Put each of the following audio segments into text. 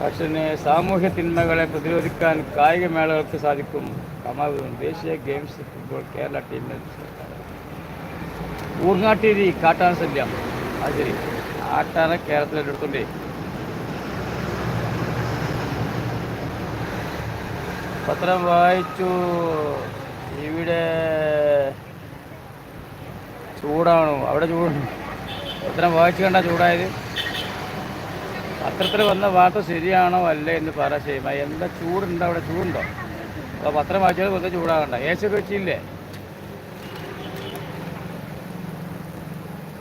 പക്ഷേ സാമൂഹ്യ തിന്മകളെ പ്രതിരോധിക്കാൻ കായിക മേളകൾക്ക് സാധിക്കും. കമാകും ദേശീയ ഗെയിംസ് ഫുട്ബോൾ കേരള ടീമിൽ ഊർങ്ങാട്ടിരി കാട്ടാന ശല്യം അത് ശരി. ആട്ടാന കേരളത്തിലെടുത്തുണ്ടേ പത്രം വായിച്ചു. ഇവിടെ ചൂടാണോ? അവിടെ ചൂടാണ് പത്രം വായിച്ചു കണ്ട ചൂടായത്? പത്രത്തിൽ വന്ന വാർത്ത ശരിയാണോ അല്ലേ എന്ന് പറ ചെയ്യുക എന്താ ചൂടുണ്ടോ അവിടെ? ചൂടുണ്ടോ? അപ്പോൾ പത്രം വായിച്ചാൽ വെറുതെ ചൂടാകണ്ട. ഒക്കെ വെച്ചില്ലേ?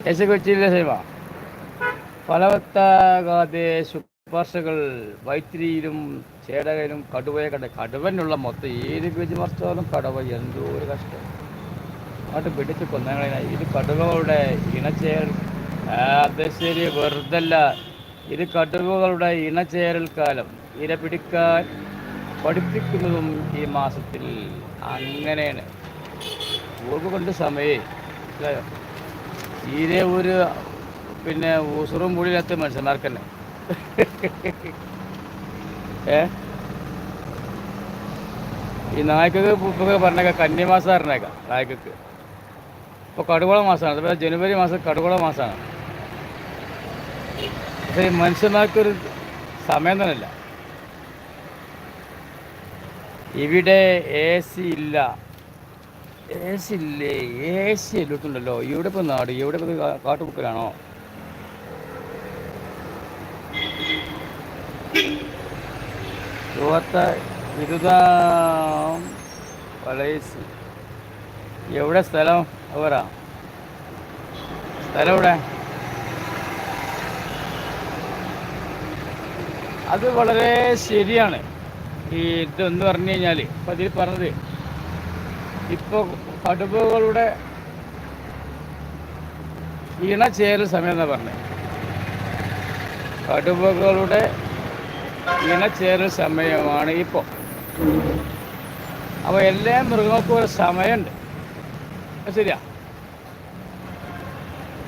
ഒക്കെ വെച്ചില്ലേ സേമ ഫലവത്താകാതെ ശുപാർശകൾ വൈത്തിരിയിലും ചേടകയിലും കടുവയെ കണ്ട കടുവനുള്ള മൊത്തം ഏത് പേജ് മറിച്ചാലും കടുവ എന്തോ ഒരു കഷ്ടം. അങ്ങോട്ട് പിടിച്ച് കൊന്നങ്ങളെ. ഇത് കടുവകളുടെ ഇണച്ചേർ അത് ശരി വെറുതല്ല. ഇത് കടുവകളുടെ ഇണചേരൽ കാലം ഇര പിടിക്കാൻ പഠിപ്പിക്കുന്നതും ഈ മാസത്തിൽ അങ്ങനെയാണ്. ഓർമ്മ കൊണ്ട് സമയേ തീരെ ഒരു പിന്നെ ഊസറും മുടിയിലെത്ത മനുഷ്യന്മാർക്ക് തന്നെ ഏ? ഈ നായ്ക്കക്ക് ഇപ്പൊക്കെ പറഞ്ഞേക്കാം കന്യമാസം പറഞ്ഞേക്കാം നായ്ക്കക്ക്. ഇപ്പോൾ കടുകുള മാസമാണ് അതുപോലെ ജനുവരി മാസം കടുകുള മാസമാണ് പക്ഷേ ഈ മനുഷ്യന്മാർക്കൊരു സമയം തന്നെയല്ല ഇവിടെ എ സി ഇല്ല. എ സി ഇല്ലേ? എ സി ഇല്ലിട്ടുണ്ടല്ലോ ഇവിടെ ഇപ്പോൾ നാട് ഇവിടെ ഇപ്പോൾ കാട്ടുമുക്കലാണോ ഇരുപത്ത ഇരുപതാം വളയസ് എവിടെ സ്ഥലം? അവരാ സ്ഥലം എവിടെ? അത് വളരെ ശരിയാണ്. ഈ ഇതെന്ന് പറഞ്ഞു കഴിഞ്ഞാൽ ഇപ്പം അതിൽ പറഞ്ഞത് ഇപ്പോൾ കടുവകളുടെ ഇണചേരൽ സമയം എന്നാണ് പറഞ്ഞത് കടുവകളുടെ ഇണചേരൽ സമയമാണ് ഇപ്പോൾ അപ്പോൾ എല്ലാ മൃഗങ്ങൾക്കും ഒരു സമയമുണ്ട്. ശരിയാ.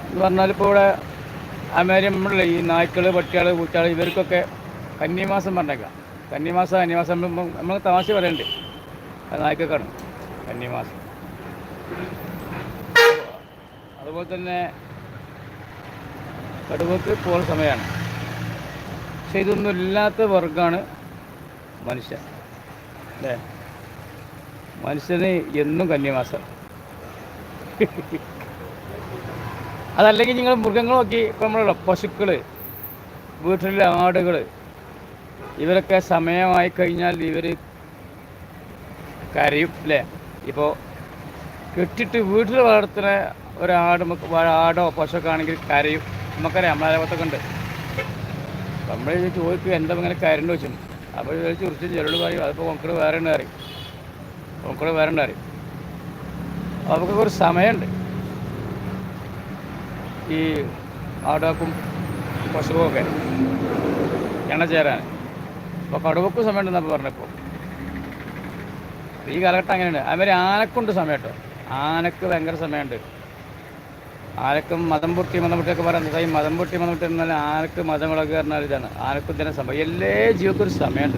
എന്ന് പറഞ്ഞാൽ ഇപ്പോൾ ഇവിടെ അമേരിക്ക നമ്മളിലെ ഈ നായ്ക്കൾ പട്ടികൾ കുട്ടികൾ ഇവർക്കൊക്കെ കന്നിമാസം പറഞ്ഞേക്കാം. കന്നിമാസം കന്നിമാസം നമ്മൾ തമാശ പറയണ്ടേ. നായ്ക്കാണ് കന്നിമാസം. അതുപോലെ തന്നെ കടുവക്ക് പോകുന്ന സമയമാണ് പക്ഷെ ഇതൊന്നും ഇല്ലാത്ത വർഗമാണ് മനുഷ്യൻ. അല്ലേ? മനുഷ്യന് എന്നും കന്യമാസം അതല്ലെങ്കിൽ നിങ്ങൾ മൃഗങ്ങളൊക്കെ ഇപ്പം നമ്മളുള്ള പശുക്കൾ വീട്ടിലെ ആടുകൾ ഇവരൊക്കെ സമയമായി കഴിഞ്ഞാൽ ഇവർ കരയും അല്ലേ ഇപ്പോൾ കെട്ടിട്ട് വീട്ടിൽ വളർത്തുന്ന ഒരാട് ആടോ പശുവൊക്കെ ആണെങ്കിൽ കരയും. നമുക്കറിയാം നമ്മളെ അയൽവത്തൊക്കെ ഉണ്ട്. നമ്മൾ ചോദിക്കും എന്താ ഇങ്ങനെ കരണ്ട് വെച്ചു അപ്പോൾ ചുരുച്ച് ചെറുട് പറയും അതിപ്പോൾ കൊക്കട് വേറെ ഉണ്ട്? അറിയും മക്കൾ വേറെ ഉണ്ട്? അവർക്കൊക്കെ ഒരു സമയമുണ്ട്. ഈ ആടാക്കും പശുവൊക്കെ എണ്ണ ചേരാൻ അപ്പോൾ കടുവക്കും സമയമുണ്ടെന്നപ്പോൾ പറഞ്ഞപ്പോൾ ഈ കാലഘട്ടം അങ്ങനെയാണ് അതുമാതിരി ആനക്കുണ്ട് സമയം കേട്ടോ ആനക്ക് ഭയങ്കര സമയമുണ്ട്. ആനക്കും മതം പൊട്ടി മതം പൊട്ടിയൊക്കെ പറയുന്നത് ഈ മതം പൊട്ടി മതം പൊട്ടി എന്നാൽ ആനക്ക് മതം വിളക്ക് പറഞ്ഞാൽ ഇതാണ്. ആനക്കും ഇതിനെ സംഭവം എല്ലാ ജീവിതത്തിനും ഒരു സമയമുണ്ട്.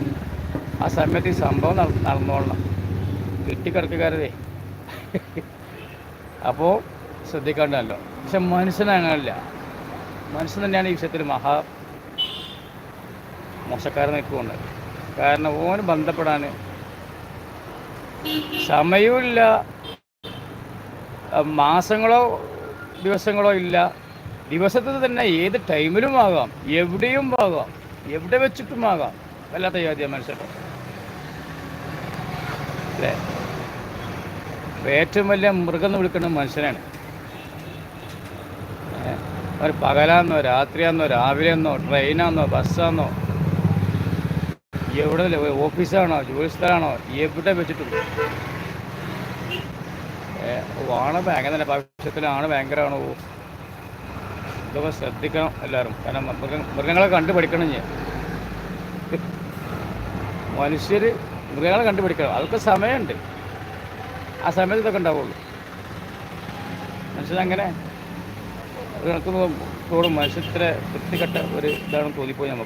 ആ സമയത്ത് ഈ സംഭവം നട- നടന്നോളണം. കെട്ടിക്കിടക്കുകാരതേ അപ്പോൾ ശ്രദ്ധിക്കേണ്ടതല്ലോ. പക്ഷെ മനുഷ്യനങ്ങനല്ല മനുഷ്യൻ തന്നെയാണ് ഈ വിഷയത്തിൽ മഹാ മോശക്കാരൻ നിൽക്കുന്നുണ്ട് കാരണം ഓന് ബന്ധപ്പെടാൻ സമയമില്ല മാസങ്ങളോ ദിവസങ്ങളോ ഇല്ല. ദിവസത്തിൽ തന്നെ ഏത് ടൈമിലും ആകാം. എവിടെയും ആകാം. എവിടെ വെച്ചിട്ടും ആകാം. വല്ലാത്ത ജാതിയ മനസ്സിലാക്കാം അല്ലേ? ഏറ്റവും വലിയ മൃഗം എന്ന് വിളിക്കുന്നത് മനുഷ്യനാണ്. ഒരു പകലാന്നോ രാത്രിയാന്നോ രാവിലെന്നോ ട്രെയിനാന്നോ ബസ്സാന്നോ എവിടെ ഓഫീസാണോ? ജോലി സ്ഥലമാണോ എവിടെ വെച്ചിട്ടും. ഏ, ആണ് ഭയങ്കര തന്നെ? ഭവിഷ്യത്തിലാണ് ഭയങ്കരമാണ് ഇതൊക്കെ ശ്രദ്ധിക്കണം എല്ലാവരും. കാരണം മൃഗ മൃഗങ്ങളെ കണ്ടുപഠിക്കണം ഞാൻ മനുഷ്യർ മൃഗങ്ങളെ കണ്ടു പഠിക്കണം. അതൊക്കെ സമയമുണ്ട്. ആ സമയത്ത് ഇതൊക്കെ ഉണ്ടാവുള്ളൂ. മനുഷ്യനങ്ങനെ കണക്ക് തോന്നും മനുഷ്യത്ര വൃത്തികെട്ട ഒരു ഇതാണ് തോന്നിപ്പോയി നമുക്ക്.